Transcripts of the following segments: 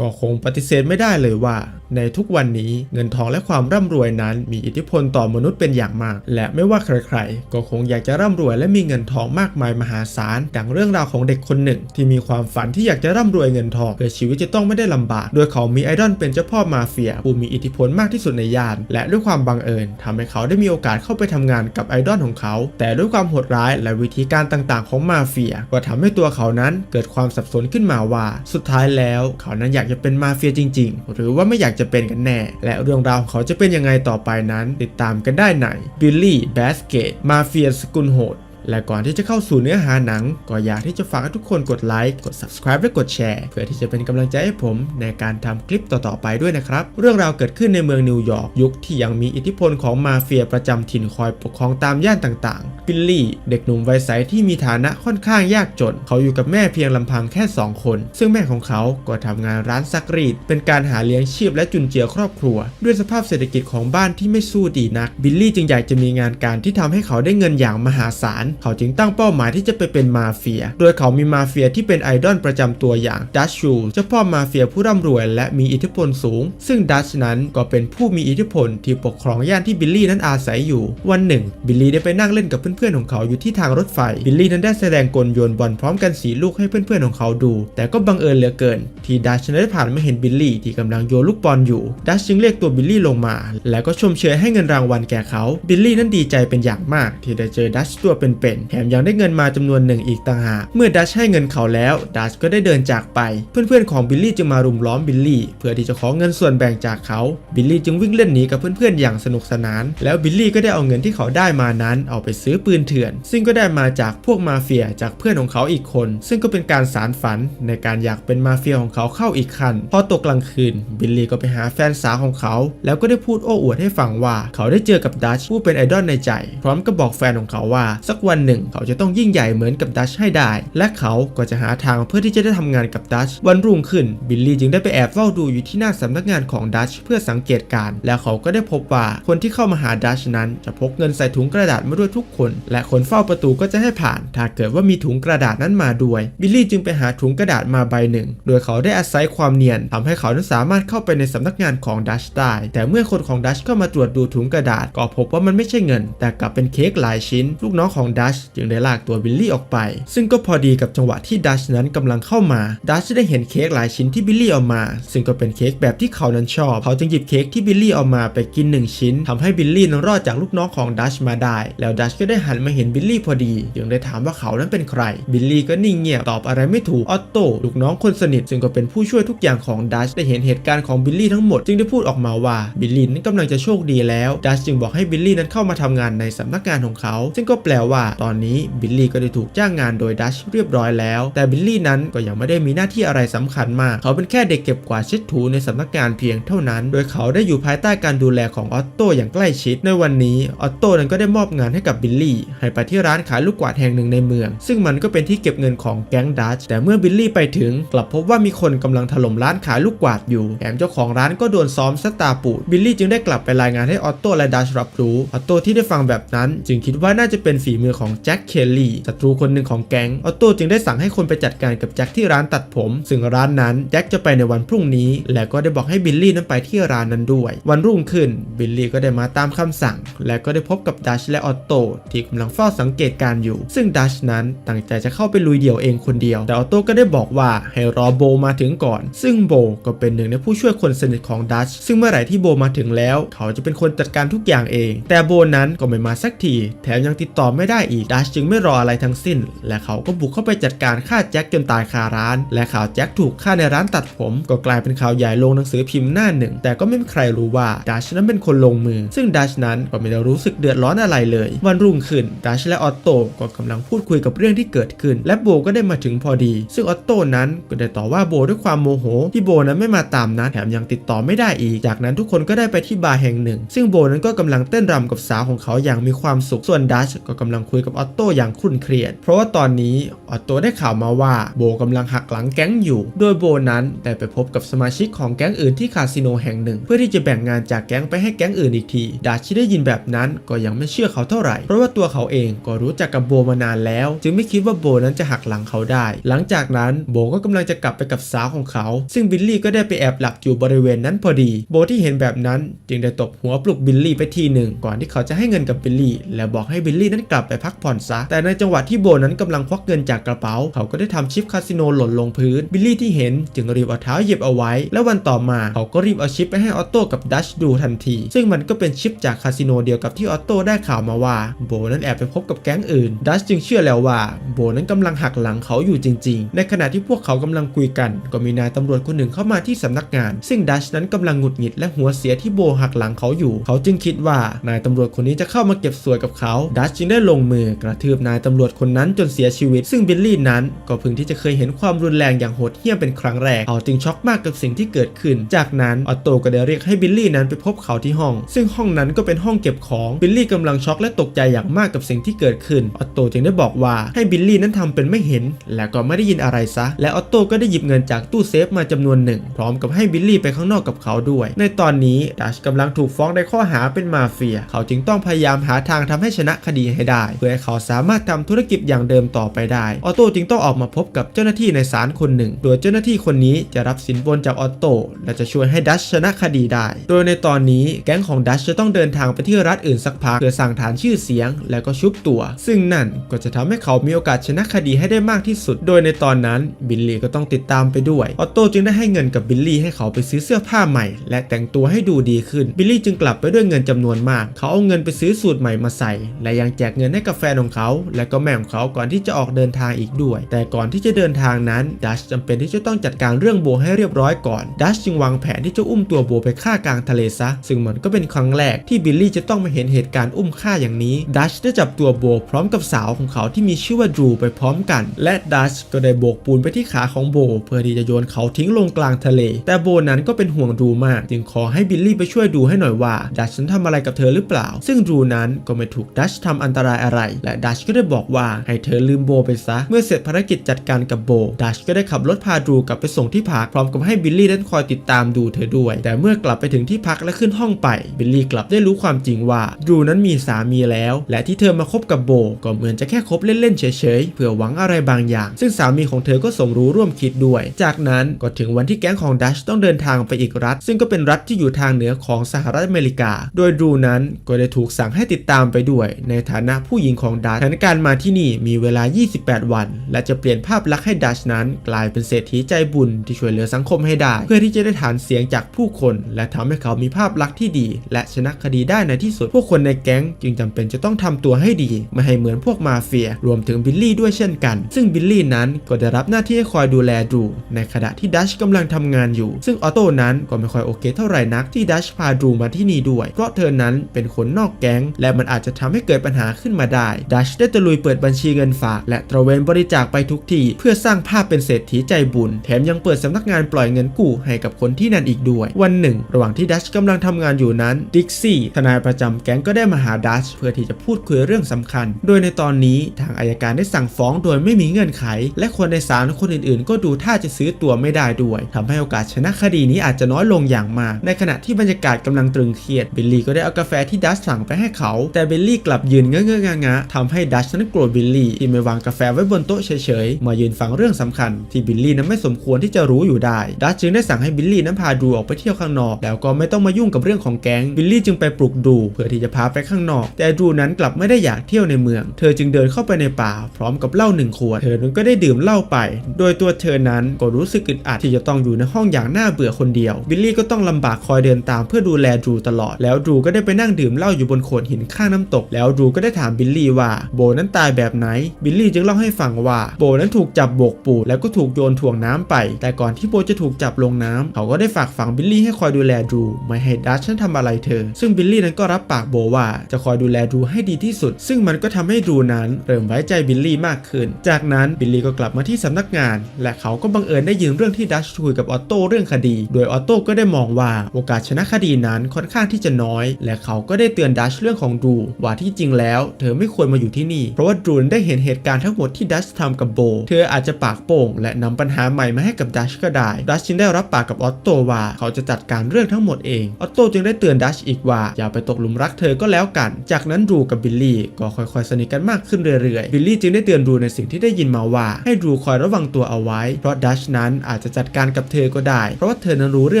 ก็คงปฏิเสธไม่ได้เลยว่า ในทุกวันนี้เงินทองและความร่ำรวยนั้นมีอิทธิพลต่อมนุษย์เป็นอย่างมาก และไม่ว่าใครๆ ก็คงอยากจะร่ำรวยและมีเงินทองมากมายมหาศาลดังเรื่องราวของเด็กคนหนึ่ง ที่มีความฝันที่อยากจะร่ำรวยเงินทองเพื่อชีวิตจะต้องไม่ได้ลำบาก โดยเขามีไอดอลเป็นเจ้าพ่อมาเฟียผู้มีอิทธิพลมากที่สุดในย่าน และด้วยความบังเอิญทำให้เขาได้มีโอกาสเข้าไปทำงานกับไอดอลของเขา แต่ด้วยความโหดร้ายและวิธีการต่างๆ ของมาเฟีย ก็ทำให้ตัวเขานั้นเกิดความสับสนขึ้นมาว่า สุดท้ายแล้วเขานั้นอยากจะเป็นมาเฟียจริง ๆ หรือว่าไม่อยากจะเป็นกันแน่ และเรื่องราวของเขาจะเป็นยังไงต่อไปนั้น ติดตามกันได้ใน Billy Basket มาเฟียสกุลโหดและก่อนที่จะเข้าสู่เนื้อหาหนัง ก็อยากที่จะฝากให้ทุกคนกดไลค์ กด subscribe และกดแชร์ เพื่อที่จะเป็นกำลังใจให้ผมในการทำคลิปต่อ ๆ ไปด้วยนะครับ เรื่องราวเกิดขึ้นในเมืองนิวยอร์กยุคที่ยังมีอิทธิพลของมาเฟียประจำถิ่นคอยปกครองตามย่านต่างๆบิลลี่ เด็กหนุ่มวัยใสที่มีฐานะค่อนข้างยากจน เขาอยู่กับแม่เพียงลำพังแค่ 2 คน ซึ่งแม่ของเขาก็ทำงานร้านซักรีด เป็นการหาเลี้ยงชีพและจุนเจือครอบครัว ด้วยสภาพเศรษฐกิจของบ้านที่ไม่สู้ดีนัก บิลลี่จึงอยากจะมีงานการที่ทำให้เขาได้เงินอย่างมหาศาล เขาจึงตั้งเป้าหมายที่จะไปเป็นมาเฟีย โดยเขามีมาเฟียที่เป็นไอดอลประจำตัวอย่างดัชชูเจ้าพ่อมาเฟียผู้ร่ำรวยและมีอิทธิพลสูง ซึ่งดัชนั้นก็เป็นผู้มีอิทธิพลที่ปกครองย่านที่บิลลี่นั้นอาศัยอยู่ วันหนึ่ง บิลลี่ได้ไปนั่งเล่นกับเพื่อนๆของเขาอยู่ที่ทางรถไฟ บิลลี่นั้นได้แสดงกลโยนบอลพร้อมกันสีลูกให้เพื่อนๆของเขาดู แต่ก็บังเอิญเหลือเกิน ที่ดัชได้ผ่านมาเห็นบิลลี่ที่กำลังโยนลูกบอลอยู่ดัชจึงเรียกตัวบิลลี่ลงมา แล้วก็ชมเชยให้เงินรางวัลแก่เขา บิลลี่นั้นดีใจเป็นอย่างมาก ที่ได้เจอดัชตัวเป็นๆแถมยังได้เงินมาจำนวนหนึ่งอีกต่างหากเมื่อดัชให้เงินเขาแล้วดัชก็ได้เดินจากไป เพื่อนๆของบิลลี่จึงมารุมล้อมบิลลี่เพื่อที่จะขอเงินส่วนแบ่งจากเขาบิลลี่จึงวิ่งเล่นหนีกับเพื่อนๆอย่างสนุกสนาน แล้วบิลลี่ก็ได้เอาเงินที่เขาได้มานั้น เอาไปซื้อปืนเถื่อน ซึ่งก็ได้มาจากพวกมาเฟียจากเพื่อนของเขาอีกคน ซึ่งก็เป็นการสารฝันในการอยากเป็นมาเฟียของเขาเข้าอีกขั้นพอตกกลางคืน บิลลี่ก็ไปหาแฟนสาวของเขา แล้วก็ได้พูดโอ้อวดให้ฟังว่า เขาได้เจอกับดัชผู้เป็นไอดอลในใจ พร้อมกับบอกแฟนของเขาว่า สักวันหนึ่งเขาจะต้องยิ่งใหญ่เหมือนกับดัชให้ได้ และเขาก็จะหาทางเพื่อที่จะได้ทำงานกับดัชวันรุ่งขึ้นบิลลี่จึงได้ไปแอบเฝ้าดูอยู่ที่หน้าสำนักงานของดัชเพื่อสังเกตการ แล้วเขาก็ได้พบว่าคนที่เข้ามาหาดัชนั้นจะพกเงินใส่ถุงกระดาษมาด้วยทุกคนและคนเฝ้าประตูก็จะให้ผ่าน ถ้าเกิดว่ามีถุงกระดาษนั้นมาด้วย บิลลี่จึงไปหาถุงกระดาษมาใบหนึ่ง โดยเขาได้อาศัยความเนียนทำให้เขานั้นสามารถเข้าไปในสำนักงานของดัชได้ แต่เมื่อคนของดัชเข้ามาตรวจดูถุงกระดาษ ก็พบว่ามันไม่ใช่เงิน แต่กลับเป็นเค้กหลายชิ้น ลูกน้องของดัชจึงได้ลากตัวบิลลี่ออกไป ซึ่งก็พอดีกับจังหวะที่ดัชนั้นกำลังเข้ามา ดัชได้เห็นเค้กหลายชิ้นที่บิลลี่เอามา ซึ่งก็เป็นเค้กแบบที่เขานั้นชอบ เขาจึงหยิบเค้กที่บิลลี่เอามาไปกินหนึ่งชิ้นทำให้บิลลี่นั้นรอดจากลูกน้องของดัชมาได้ แล้วดัชก็ได้หันมาเห็นบิลลี่พอดี จึงได้ถามว่าเขานั้นเป็นใคร บิลลี่ก็นิ่งเงียบตอบอะไรไม่ถูก ออตโต้ลูกน้องคนสนิทซึ่งก็เป็นผู้ช่วยทุกอย่างของดัชได้เห็นเหตุการณ์ของบิลลี่ทั้งหมด จึงได้พูดออกมาว่าบิลลี่นั้นกำลังจะโชคดีแล้วดัชจึงบอกให้บิลลี่นั้นเข้ามาทำงานในสำนักงานของเขา ซึ่งก็แปลว่า ตอนนี้บิลลี่ก็ได้ถูกจ้างงานโดยดัชเรียบร้อยแล้ว แต่บิลลี่นั้นก็ยังไม่ได้มีหน้าที่อะไรสำคัญมาก เขาเป็นแค่เด็กเก็บกวาดเช็ดถูในสำนักงานเพียงเท่านั้น โดยเขาได้อยู่ภายใต้การดูแลของออตโต้อย่างใกล้ชิดในวันนี้ออตโต้นั้นก็ได้มอบงานให้กับบิลลี่ให้ไปที่ร้านขายลูกกวาดแห่งหนึ่งในเมือง ซึ่งมันก็เป็นที่เก็บเงินของแก๊งดัชแต่เมื่อบิลลี่ไปถึง กลับพบว่ามีคนกำลังถล่มร้านขายลูกกวาดอยู่แถมเจ้าของร้านก็โดนซ้อมสตาปูดบิลลี่จึงได้กลับไปรายงานให้ออตโต้และดัชรับรู้ออตโต้ที่ได้ฟังแบบนั้น จึงคิดว่าน่าจะเป็นฝีมือของแจ็คเคลลี่ศัตรูคนหนึ่งของแก๊งออตโต้จึงได้สั่งให้คนไปจัดการกับแจ็คที่ร้านตัดผม ซึ่งร้านนั้นแจ็คจะไปในวันพรุ่งนี้ และก็ได้บอกให้บิลลี่นั้นไปที่ร้านนั้นด้วย วันรุ่งขึ้นบิลลี่ก็ได้มาตามคำสั่ง และก็ได้พบกับดัชและออตโต้ที่กำลังเฝ้าสังเกตการอยู่ ซึ่งดัชนั้นตั้งใจจะเข้าไปลุยเดี่ยวเองคนเดียว แต่ออโต้ก็ได้บอกว่าให้รอโบมาถึงก่อน ซึ่งโบก็เป็นหนึ่งในผู้ช่วยคนสนิทของดัช ซึ่งเมื่อไหร่ที่โบมาถึงแล้ว เขาจะเป็นคนจัดการทุกอย่างเอง แต่โบนั้นก็ไม่มาสักที แถมยังติดต่อไม่ได้อีก ดัชจึงไม่รออะไรทั้งสิ้น และเขาก็บุกเข้าไปจัดการฆ่าแจ็คจนตายคาร้าน และข่าวแจ็คถูกฆ่าในร้านตัดผม ก็กลายเป็นข่าวใหญ่ลงหนังสือพิมพ์หน้าหนึ่ง แต่ก็ไม่มีใครรู้ว่าดัชนั้นเป็นคนลงมือ ซึ่งดัชนั้นก็ไม่ได้รู้สึกเดือดร้อนอะไรเลย วันรุ่งขึ้นดัชและออตโต้ก็กำลังพูดคุยกับเรื่องที่เกิดขึ้น และโบก็ได้มาถึงพอดี ซึ่งออตโต้นั้นก็ได้ต่อว่าโบด้วยความโมโห ที่โบนั้นไม่มาตามนัดแถมยังติดต่อไม่ได้อีก จากนั้นทุกคนก็ได้ไปที่บาร์แห่งหนึ่ง ซึ่งโบนั้นก็กำลังเต้นรำกับสาวของเขาอย่างมีความสุข ส่วนดัชก็กำลังคุยกับออตโต้อย่างครุ่นเครียด เพราะว่าตอนนี้ออตโต้ได้ข่าวมาว่าโบกำลังหักหลังแก๊งอยู่ โดยโบนั้นได้ไปพบกับสมาชิกของแก๊งอื่นที่คาสิโนแห่งหนึ่ง เพื่อที่จะแบ่งงานจากแก๊งไปให้แก๊งอื่นอีกทีดัชที่ได้ยินแบบนั้นก็ยังไม่เชื่อเขาเท่าไหร่เพราะว่าตัวตัวเขาเองก็รู้จักกับโบมานานแล้ว จึงไม่คิดว่าโบนั้นจะหักหลังเขาได้ หลังจากนั้นโบก็กำลังจะกลับไปกับสาวของเขา ซึ่งบิลลี่ก็ได้ไปแอบหลับอยู่บริเวณนั้นพอดี โบที่เห็นแบบนั้น จึงได้ตบหัวปลุกบิลลี่ไปทีหนึ่งก่อนที่เขาจะให้เงินกับบิลลี่ และบอกให้บิลลี่นั้นกลับไปพักผ่อนซะ แต่ในจังหวะที่โบนั้นกำลังควักเงินจากกระเป๋า เขาก็ได้ทำชิปคาสิโนหล่นลงพื้นบิลลี่ที่เห็นจึงรีบเอาเท้าเหยียบเอาไว้ และวันต่อมาเขาก็รีบเอาชิปไปให้ออโต้กับดัชดูทันที ซึ่งมันก็เป็นชิปจากคาสิโนเดียวกับที่ออโต้ได้ข่าวมาว่าโบนั้นแอบไปพบกับแก๊งอื่น ดัชจึงเชื่อแล้วว่าโบนั้นกำลังหักหลังเขาอยู่จริง ๆ ในขณะที่พวกเขากำลังคุยกัน ก็มีนายตำรวจคนหนึ่งเข้ามาที่สำนักงาน ซึ่งดัชนั้นกำลังหงุดหงิดและหัวเสียที่โบหักหลังเขาอยู่ เขาจึงคิดว่านายตำรวจคนนี้จะเข้ามาเก็บสวยกับเขา ดัชจึงได้ลงมือกระทืบนายตำรวจคนนั้นจนเสียชีวิต ซึ่งบิลลี่นั้นก็เพิ่งที่จะเคยเห็นความรุนแรงอย่างโหดเหี้ยมเป็นครั้งแรกเขาจึงช็อกมากกับสิ่งที่เกิดขึ้น จากนั้นออโตก็ได้เรียกให้บิลลี่นั้นไปพบเขาที่ห้อง ซึ่งห้องนั้นก็เป็นห้องเก็บของบิลลี่กำลังช็อกและตกใจอย่างมากกับสิ่งที่เกิดขึ้น ออตโตจึงได้บอกว่าให้บิลลี่นั้นทำเป็นไม่เห็น และก็ไม่ได้ยินอะไรซะ และออตโตก็ได้หยิบเงินจากตู้เซฟมาจำนวนหนึ่ง พร้อมกับให้บิลลี่ไปข้างนอกกับเขาด้วย ในตอนนี้ดัชกำลังถูกฟ้องในข้อหาเป็นมาเฟีย เขาจึงต้องพยายามหาทางทำให้ชนะคดีให้ได้ เพื่อให้เขาสามารถทำธุรกิจอย่างเดิมต่อไปได้ ออโต้จึงต้องออกมาพบกับเจ้าหน้าที่ในศาลคนหนึ่ง โดยเจ้าหน้าที่คนนี้จะรับสินบนจากออโต้และจะช่วยให้ดัชชนะคดีได้ โดยในตอนนี้แก๊งของดัชจะต้องเดินทางไปที่รัฐอื่นสักพักเพื่อสร้างฐานชื่อเสียงแล้วก็ชุบตัว ซึ่งนั่นก็จะทำให้เขามีโอกาสชนะคดีให้ได้มากที่สุด โดยในตอนนั้นบิลลี่ก็ต้องติดตามไปด้วย ออโต้จึงได้ให้เงินกับบิลลี่ให้เขาไปซื้อเสื้อผ้าใหม่ และแต่งตัวให้ดูดีขึ้น บิลลี่จึงกลับไปด้วยเงินจำนวนมาก เขาเอาเงินไปซื้อสูตรใหม่มาใส่ และยังแจกเงินให้กับแฟนของเขา และก็แม่ของเขาก่อนที่จะออกเดินทางอีกด้วย แต่ก่อนที่จะเดินทางนั้นดัชจำเป็นที่จะต้องจัดการเรื่องโบให้เรียบร้อยก่อนดัชจึงวางแผนที่จะอุ้มตัวโบไปฆ่ากลางทะเลซะ ซึ่งมันก็เป็นครั้งแรกที่บิลลี่จะต้องมาเห็นเหตุการณ์อุ้มฆ่าอย่างนี้ดัชชได้จับตัวโบพร้อมกับสาวของเขาที่มีชื่อว่าดูไปพร้อมกัน และดัชก็ได้โบกปูนไปที่ขาของโบ เพื่อที่จะโยนเขาทิ้งลงกลางทะเล แต่โบนั้นก็เป็นห่วงดูมาก จึงขอให้บิลลี่ไปช่วยดูให้หน่อยว่าดัชฉันทำอะไรกับเธอหรือเปล่า ซึ่งดูนั้นก็ไม่ถูกดัชทำอันตรายอะไร และดัชก็ได้บอกว่าให้เธอลืมโบไปซะ เมื่อเสร็จภารกิจจัดการกับโบ ดัชก็ได้ขับรถพาดูกลับไปส่งที่พักพร้อมกับให้บิลลี่นั้นคอยติดตามดูเธอด้วย แต่เมื่อกลับไปถึงที่พักและขึ้นห้องไปบิลลี่กลับได้รู้ความจริงว่าดูนั้นมีสามีแล้ว และที่เธอมาคบกับโบ ก็เหมือนจะแค่คบเล่นๆเฉยๆเพื่อหวังอะไรบางอย่าง ซึ่งสามีของเธอก็สมรู้ร่วมคิดด้วย จากนั้นก็ถึงวันที่แก๊งของดัชต้องเดินทางไปอีกรัฐ ซึ่งก็เป็นรัฐที่อยู่ทางเหนือของสหรัฐอเมริกา โดยดรูนั้นก็ได้ถูกสั่งให้ติดตามไปด้วย ในฐานะผู้หญิงของดัชแผนการมาที่นี่มีเวลา 28 วัน และจะเปลี่ยนภาพลักษณ์ให้ดัชนั้น กลายเป็นเศรษฐีใจบุญที่ช่วยเหลือสังคมให้ได้ เพื่อที่จะได้ฐานเสียงจากผู้คน และทำให้เขามีภาพลักษณ์ที่ดี และชนะคดีได้ในที่สุดพวกคนในแก๊งจึงจำเป็นจะต้องทำตัวให้ดี ไม่ให้เหมือนพวกมาเฟีย รวมถึงบิลลี่ด้วยเช่นกัน ซึ่งบิลลี่นั้นก็ได้รับหน้าที่ให้คอยดูแลดูในขณะที่ดัชกำลังทำงานอยู่ ซึ่งออโต้นั้นก็ไม่ค่อยโอเคเท่าไหร่นักที่ดัชพาดูมาที่นี่ด้วย เพราะเธอนั้นเป็นคนนอกแก๊ง และมันอาจจะทำให้เกิดปัญหาขึ้นมาได้ ดัชได้ตะลุยเปิดบัญชีเงินฝาก และตระเวนบริจาคไปทุกที่ เพื่อสร้างภาพเป็นเศรษฐีใจบุญ แถมยังเปิดสำนักงานปล่อยเงินกู้ให้กับคนที่นั่นอีกด้วย วันหนึ่ง ระหว่างที่ดัชกำลังทำงานอยู่นั้นดิกซี่ทนายประจำแก๊งก็ได้มาหาดัชเพื่อที่จะพูดคุยเรื่องสำคัญ โดยในตอนนี้ทางอายการได้สั่งฟ้องโดยไม่มีเงื่อนไข และคนในศาลคนอื่นๆ ก็ดูท่าจะซื้อตัวไม่ได้ด้วยทำให้โอกาสชนะคดีนี้อาจจะน้อยลงอย่างมาก ในขณะที่บรรยากาศกำลังตรึงเครียดบิลลี่ก็ได้เอากาแฟที่ดัชสั่งไปให้เขา แต่บิลลี่กลับยืนเงอะเงอะงงะทำให้ดัชนั้นโกรธบิลลี่ที่ไม่วางกาแฟไว้บนโต๊ะเฉยๆมายืนฟังเรื่องสำคัญ ที่บิลลี่นั้นไม่สมควรที่จะรู้อยู่ได้ดัชจึงได้สั่งให้บิลลี่นั้นพาดูออกไปเที่ยวข้างนอกแล้วก็ไม่ต้องมายุ่งกับเรื่องของแก๊งบิลลี่จึงไปปลุกดู เพื่อที่จะพาไปข้างนอก แต่ดูนั้นกลับไม่ได้อยากเที่ยวในเมือง เธอจึงเดินเข้าไปในป่า พร้อมกับเหล้าหนึ่งขวด เธอนั้นก็ได้ดื่มเหล้าไป โดยตัวเธอนั้นก็รู้สึกอึดอัดที่จะต้องอยู่ในห้องอย่างน่าเบื่อคนเดียว บิลลี่ก็ต้องลำบากคอยเดินตามเพื่อดูแลดูตลอด แล้วดูก็ได้ไปนั่งดื่มเหล้าอยู่บนโขดหินข้างน้ำตก แล้วดูก็ได้ถามบิลลี่ว่าโบนั้นตายแบบไหน บิลลี่จึงเล่าให้ฟังว่าโบนั้นถูกจับโบกปูดแล้วก็ถูกโยนถ่วงน้ำไป แต่ก่อนที่โบจะถูกจับลงน้ำเขาก็ได้ฝากฝังบิลลี่ให้คอยดูแลดู ไม่ให้ดัชนั้นทำอะไรเธอ ซึ่งบิลลี่นั้นก็รับปากโบว่าจะคอยดูแลดูให้ดีที่สุด ซึ่งมันก็ทำให้ดูนั้นเริ่มไว้ใจบิลลี่มากขึ้น จากนั้นบิลลี่ก็กลับมาที่สำนักงาน และเขาก็บังเอิญได้ยินเรื่องที่ดัชคุยกับออโต้เรื่องคดี โดยออโต้ก็ได้มองว่าโอกาสชนะคดีนั้นค่อนข้างที่จะน้อย และเขาก็ได้เตือนดัชเรื่องของดูว่าที่จริงแล้ว เธอไม่ควรมาอยู่ที่นี่ เพราะว่าดูนได้เห็นเหตุการณ์ทั้งหมดที่ดัชทำกับโบ เธออาจจะปากโป่ง และนำปัญหาใหม่มาให้กับดัชก็ได้ ดัชจึงได้รับปากกับออตโตว่าเขาจะจัดการเรื่องทั้งหมดเอง ออตโตจึงได้เตือนดัชอีกว่าอย่าไปตกหลุมรักเธอก็แล้วกัน จากนั้นดูกับบิลลี่ก็ค่อยๆสนิทกันมากขึ้นเรื่อยๆ บิลลี่จึงได้เตือนรูในสิ่งที่ได้ยินมาว่า ให้รูคอยระวังตัวเอาไว้ เพราะดัชนั้นอาจจะจัดการกับเธอก็ได้ เพราะว่าเธอนั้นรู้เรื่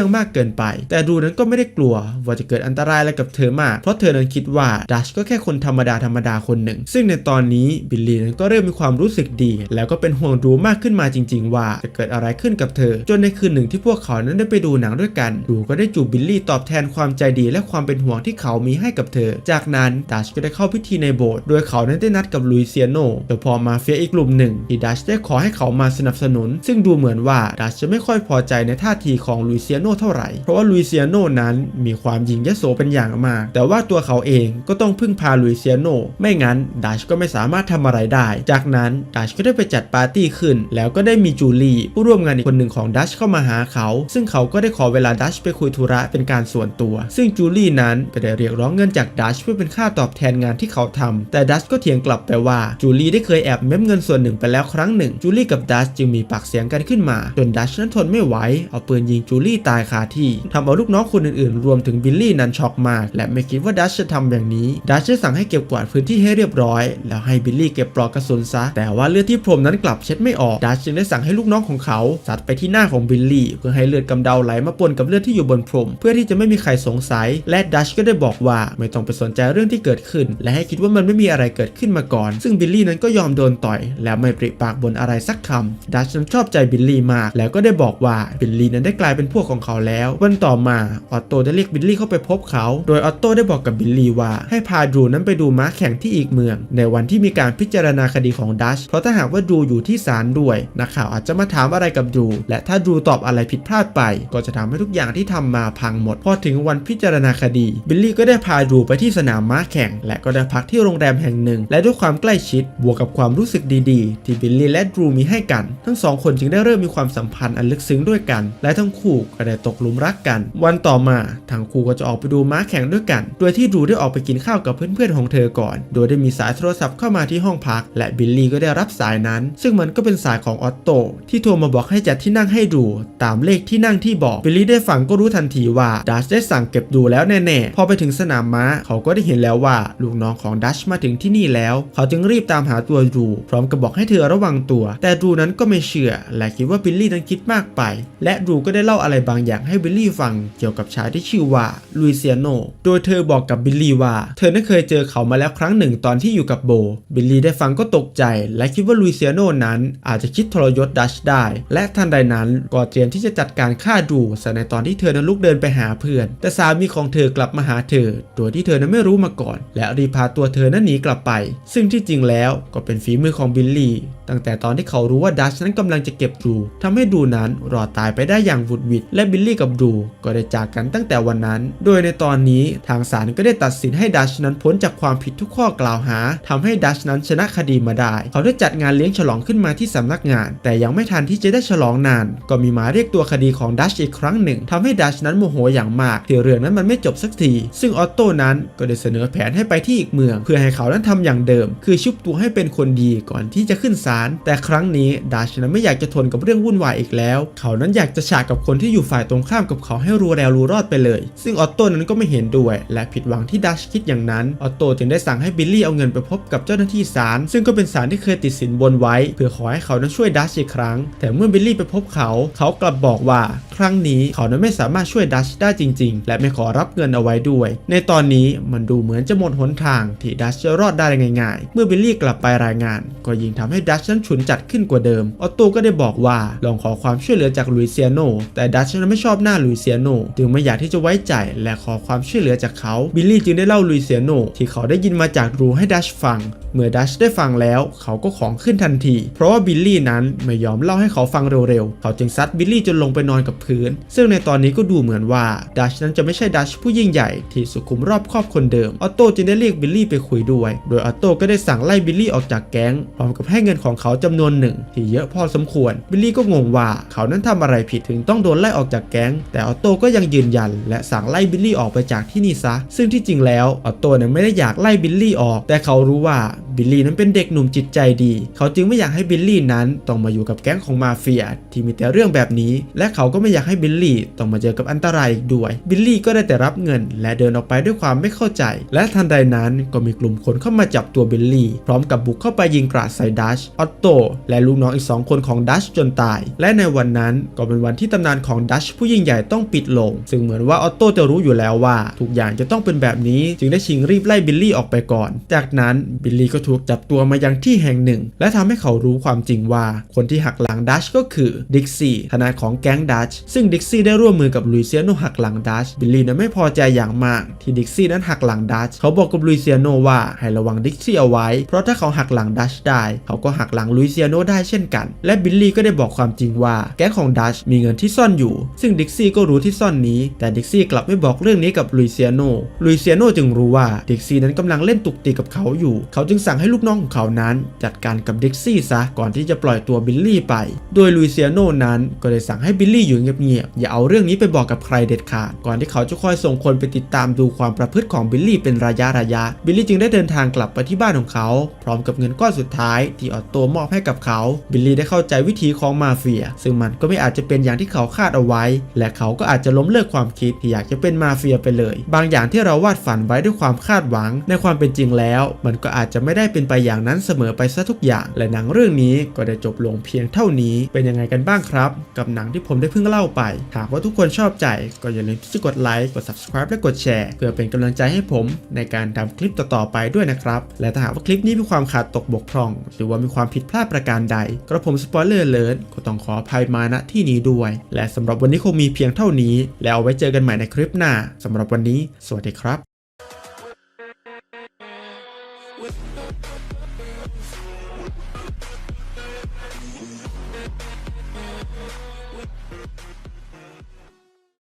องมากเกินไป แต่รูนั้นก็ไม่ได้กลัว ว่าจะเกิดอันตรายอะไรกับเธอมาก เพราะเธอนั้นคิดว่าดัชก็แค่คนธรรมดาธรรมดาคนหนึ่ง ซึ่งในตอนนี้บิลลี่นั้นก็เริ่มมีความรู้สึกดี แล้วก็เป็นห่วงรูมากขึ้นมาจริง ๆ ว่าจะเกิดอะไรขึ้นกับเธอ จนในคืนหนึ่งที่พวกเขานั้นได้ไปดูหนังด้วยกันรูก็ได้จูบบิลลี่ตอบแทนความใจดีและความเป็นห่วงที่เขามีให้กับเธอ จากนั้นดัชก็ได้เข้าพิธีในโบสถ์โดยเขานั้นได้นัดกับลุยเซียโนเจ้าพ่อมาเฟียอีกกลุ่มหนึ่งที่ดัชได้ขอให้เขามาสนับสนุน ซึ่งดูเหมือนว่าดัชจะไม่ค่อยพอใจในท่าทีของลุยเซียโนเท่าไหร่ เพราะว่าลุยเซียโนนั้นมีความหยิ่งยโสเป็นอย่างมาก แต่ว่าตัวเขาเองก็ต้องพึ่งพาลุยเซียโนไม่งั้นดัชก็ไม่สามารถทำอะไรได้ จากนั้นดัชก็ได้ไปจัดปาร์ตี้ขึ้น แล้วก็ได้มีจูลี่ผู้ร่วมงานอีกคนหนึ่งของดัชเข้ามาหาเขา ซึ่งเขาก็ได้ขอเวลาดัชไปคุยธุระเป็นการส่วนตัว ซึ่งจูลี่นั้นก็ได้เรียกร้องเงินจากดัชเพื่อเป็นค่าตอบแทนงานที่เขาทำแต่ดัชก็เถียงกลับไปว่าจูลี่ได้เคยแอบเม้มเงินส่วนหนึ่งไปแล้วครั้งหนึ่งจูลี่กับดัชจึงมีปากเสียงกันขึ้นมา จนดัชนั้นทนไม่ไหวเอาปืนยิงจูลี่ตายคาที่ทำเอาลูกน้องคนอื่นๆ รวมถึงบิลลี่นั้นช็อกมาก และไม่คิดว่าดัชจะทำอย่างนี้ดัชได้สั่งให้เก็บกวาดพื้นที่ให้เรียบร้อย แล้วให้บิลลี่เก็บปลอกกระสุนซะ แต่ว่าเลือดที่พรมนั้นกลับเช็ดไม่ออกดัชจึงได้สั่งให้ลูกน้องของเขาสัดไปที่หน้าของบิลลี่เพื่อให้เลือดกำเดาไหลมาปนกับเลือดที่อยู่บนพรม เพื่อที่จะไม่มีใครสงสัย และดัชก็ได้บอกว่าไม่ต้องไปสนใจเรื่องที่เกิดขึ้น และให้คิดว่ามันไม่มีอะไรเกิดขึ้นมาก่อน ซึ่งบิลลี่นั้นก็ยอมโดนต่อย แล้วไม่ปริปากบนอะไรสักคำดัชนั้นชอบใจบิลลี่มาก แล้วก็ได้บอกว่าบิลลี่นั้นได้กลายเป็นพวกของเขาแล้ว วันต่อมาออตโตได้เรียกบิลลี่เข้าไปพบเขา โดยออตโตได้บอกกับบิลลี่ว่า ให้พาดูนั้นไปดูม้าแข่งที่อีกเมือง ในวันที่มีการพิจารณาคดีของดัชเพราะถ้าหากว่าดูอยู่ที่ศาลด้วยนักข่าวอาจจะมาถามอะไรกับดู และถ้าดูตอบอะไรผิดพลาดไป ก็จะทำให้ทุกอย่างที่ทำมาพังหมดพอถึงวันพิจารณาคดี บิลลี่ก็ได้พาดูไปที่สนามม้าแข่ง และก็ได้พักที่โรงแรมแห่งหนึ่ง และด้วยความใกล้ชิดบวกกับความรู้สึกดีๆ ที่บิลลี่และดรูมีให้กัน ทั้งสองคนจึงได้เริ่มมีความสัมพันธ์อันลึกซึ้งด้วยกัน และทั้งคู่ก็ได้ตกหลุมรักกัน วันต่อมาทั้งคู่ก็จะออกไปดูม้าแข่งด้วยกัน โดยที่ดรูได้ออกไปกินข้าวกับเพื่อนๆของเธอก่อน โดยได้มีสายโทรศัพท์เข้ามาที่ห้องพัก และบิลลี่ก็ได้รับสายนั้น ซึ่งมันก็เป็นสายของออตโตที่โทรมาบอกให้จัดที่นั่งให้ดูตามเลขที่นั่งที่บอกบิลลี่ได้ฟังก็รู้ทันทีว่าดัชได้สั่งเก็บดูแล้วแน่ๆพอไปถึงสนามม้าเขาก็ได้เห็นแล้วว่าลูกน้องของดัชมาถึงที่นี่แล้ว เขาจึงรีบตามหาตัวดูพร้อมกับบอกให้เธอระวังตัว แต่ดูนั้นก็ไม่เชื่อ และคิดว่าบิลลี่นั้นคิดมากไป และดูก็ได้เล่าอะไรบางอย่างให้บิลลี่ฟังเกี่ยวกับชายที่ชื่อว่าลุยเซียโน โดยเธอบอกกับบิลลี่ว่า เธอนั้นเคยเจอเขามาแล้วครั้งหนึ่งตอนที่อยู่กับโบ บิลลี่ได้ฟังก็ตกใจ และคิดว่าลุยเซียโนนั้นอาจจะคิดทรยศดัชได้ และทันใดนั้นก็เตรียมที่จะจัดการฆ่าดูซะในตอนที่เธอนั้นลุกเดินไปหาเพื่อน แต่สามีของเธอกลับมาหาเธอ โดยที่เธอนั้นไม่รู้มาก่อน และรีพาตัวเธอนั้นหนีกลับไป ซึ่งที่จริงแล้วก็เป็นฝีมือของบิลลี่ตั้งแต่ตอนที่เขารู้ว่าดัชนั้นกำลังจะเก็บดูทำให้ดูนั้นรอดตายไปได้อย่างวุดวิดและบิลลี่กับดูก็ได้จากกันตั้งแต่วันนั้น โดยในตอนนี้ทางศาลก็ได้ตัดสินให้ดัชนั้นพ้นจากความผิดทุกข้อกล่าวหาทำให้ดัชนั้นชนะคดีมาได้ เขาได้จัดงานเลี้ยงฉลองขึ้นมาที่สำนักงาน แต่ยังไม่ทันที่จะได้ฉลองนาน ก็มีหมายเรียกตัวคดีของดัชอีกครั้งหนึ่งทำให้ดัชนั้นโมโหอย่างมากที่เรื่องนั้นมันไม่จบสักที ซึ่งออตโต้นั้นก็ได้เสนอแผนให้ไปที่อีกเมือง เพื่อให้เขานั้นทำอย่างเดิม คือชุบตัวให้เป็นคนดีก่อนที่จะขึ้นศาลแต่ครั้งนี้ดัชนั้นไม่อยากจะทนกับเรื่องวุ่นวายอีกแล้ว เขานั้นอยากจะฉากกับคนที่อยู่ฝ่ายตรงข้ามกับเขาให้รู้แล้วรู้รอดไปเลย ซึ่งออตโต้นั้นก็ไม่เห็นด้วย และผิดหวังที่ดัชคิดอย่างนั้นออตโต้จึงได้สั่งให้บิลลี่เอาเงินไปพบกับเจ้าหน้าที่ศาลซึ่งก็เป็นศาลที่เคยติดสินบนไว้ เพื่อขอให้เขานั้นช่วยดัชอีกครั้ง แต่เมื่อบิลลี่ไปพบเขา เขากลับบอกว่า ครั้งนี้เขานั้นไม่สามารถช่วยดัชได้จริง ๆ และไม่ขอรับเงินเอาไว้ด้วย ในตอนนี้มันดูเหมือนจะหมดหนทางที่ดัชจะรอดได้ง่ายๆ เมื่อบิลลี่กลับไปรายงาน ก็ยิ่งทำให้ดัชนั้นฉุนจัดขึ้นกว่าเดิม ออตโต้ก็ได้บอกว่าลองขอความช่วยเหลือจากลุยเซียโน แต่ดัชนั้นไม่ชอบหน้าลุยเซียโน จึงไม่อยากที่จะไว้ใจและขอความช่วยเหลือจากเขา บิลลี่จึงได้เล่าลุยเซียโน ที่เขาได้ยินมาจากรูให้ดัชฟัง เมื่อดัชได้ฟังแล้ว เขาก็ของขึ้นทันที เพราะว่าบิลลี่นั้นไม่ยอมเล่าให้เขาฟังเร็วๆ เขาจึงซัดบิลลี่จนลงไปนอนกับพื้น ซึ่งในตอนนี้ก็ดูเหมือนว่าดัชนั้นจะไม่ใช่ดัชผู้ยิ่งใหญ่ที่สุขุมรอบครอบคนเดิม ออตโต้จึงได้เรียกบิลลี่ไปคุยด้วย โดยออตโต้ก็ได้สั่งไล่บิลลี่ออกจากแก๊งพร้อมกับให้เงินของของเขาจำนวนหนึ่ง ที่เยอะพอสมควร บิลลี่ก็งงว่าเขานั้นทำอะไรผิดถึงต้องโดนไล่ออกจากแก๊ง แต่ออโต้ก็ยังยืนยัน และสั่งไล่บิลลี่ออกไปจากที่นี่ซะ ซึ่งที่จริงแล้วออโต้นั้นไม่ได้อยากไล่บิลลี่ออก แต่เขารู้ว่าบิลลี่นั้นเป็นเด็กหนุ่มจิตใจดี เขาจึงไม่อยากให้บิลลี่นั้นต้องมาอยู่กับแก๊งของมาเฟียที่มีแต่เรื่องแบบนี้ และเขาก็ไม่อยากให้บิลลี่ต้องมาเจอกับอันตรายอีกด้วย บิลลี่ก็ได้แต่รับเงิน และเดินออกไปด้วยความไม่เข้าใจ และทันใดนั้นก็มีกลุ่มคนเข้ามาจับตัวบิลลี่ พร้อมกับบุกเข้าไปยิงกราดใส่ดัชออตโต และลูกน้องอีกสองคนของดัชจนตาย และในวันนั้นก็เป็นวันที่ตำนานของดัชผู้ยิ่งใหญ่ต้องปิดลง ซึ่งเหมือนว่าออตโตจะรู้อยู่แล้วว่า ทุกอย่างจะต้องเป็นแบบนี้จึงได้ชิงรีบไล่บิลลี่ออกไปก่อน จากนั้นบิลลี่ก็ถูกจับตัวมายังที่แห่งหนึ่ง และทำให้เขารู้ความจริงว่า คนที่หักหลังดัชก็คือดิกซี่ทนายของแก๊งดัชซึ่งดิกซี่ได้ร่วมมือกับลุยเซียโนหักหลังดัชบิลลี่นั้นไม่พอใจอย่างมากที่ดิกซี่นั้นหักหลังดัชเขาบอกกับลุยเซียโนว่าให้ระวังดิกซี่เอาไว้ เพราะถ้าเขาหักหลังดัชได้ เขาก็หักหลังลุยเซียโนได้เช่นกัน และบิลลี่ก็ได้บอกความจริงว่าแก๊งของดัชมีเงินที่ซ่อนอยู่ ซึ่งดิกซี่ก็รู้ที่ซ่อนนี้ แต่ดิกซี่กลับไม่บอกเรื่องนี้กับลุยเซียโนลุยเซียโนจึงรู้ว่าดิกซี่นั้นกำลังเล่นตุกติกกับเขาอยู่ เขาจึงสั่งให้ลูกน้องของเขานั้น จัดการกับดิกซี่ซะก่อนที่จะปล่อยตัวบิลลี่ไป โดยลุยเซียโนนั้นก็ได้สั่งให้บิลลี่อยู่เงียบๆอย่าเอาเรื่องนี้ไปบอกกับใครเด็ดขาดก่อนที่เขาจะคอยส่งคนไปติดตามดูความประพฤติของบิลลี่เป็นระยะระยะบิลลี่จึงได้เดินทางกลับไปที่บ้านของเขา พร้อมกับเงินก้อนสุดท้ายที่ออตโมอบให้กับเขา บิลลี่ได้เข้าใจวิธีของมาเฟีย ซึ่งมันก็ไม่อาจจะเป็นอย่างที่เขาคาดเอาไว้ และเขาก็อาจจะล้มเลิกความคิดที่อยากจะเป็นมาเฟียไปเลย บางอย่างที่เราวาดฝันไว้ด้วยความคาดหวัง ในความเป็นจริงแล้ว มันก็อาจจะไม่ได้เป็นไปอย่างนั้นเสมอไปซะทุกอย่าง และหนังเรื่องนี้ก็ได้จบลงเพียงเท่านี้ เป็นยังไงกันบ้างครับ กับหนังที่ผมได้เพิ่งเล่าไป หากว่าทุกคนชอบใจก็อย่าลืมที่จะกดไลค์ กด subscribe และกดแชร์ เพื่อเป็นกำลังใจให้ผมในการทำคลิปต่อๆไปด้วยนะครับ และถ้าหากว่าคลิปนี้มีความขาดตกบกพร่อง หรือว่ามีความผิดพลาดประการใด กระผมสปอยเลอร์เลิศก็ต้องขออภัยมาณที่นี้ด้วย และสำหรับวันนี้คงมีเพียงเท่านี้ แล้วเอาไว้เจอกันใหม่ในคลิปหน้าสำหรับวันนี้ สวัสดีครับ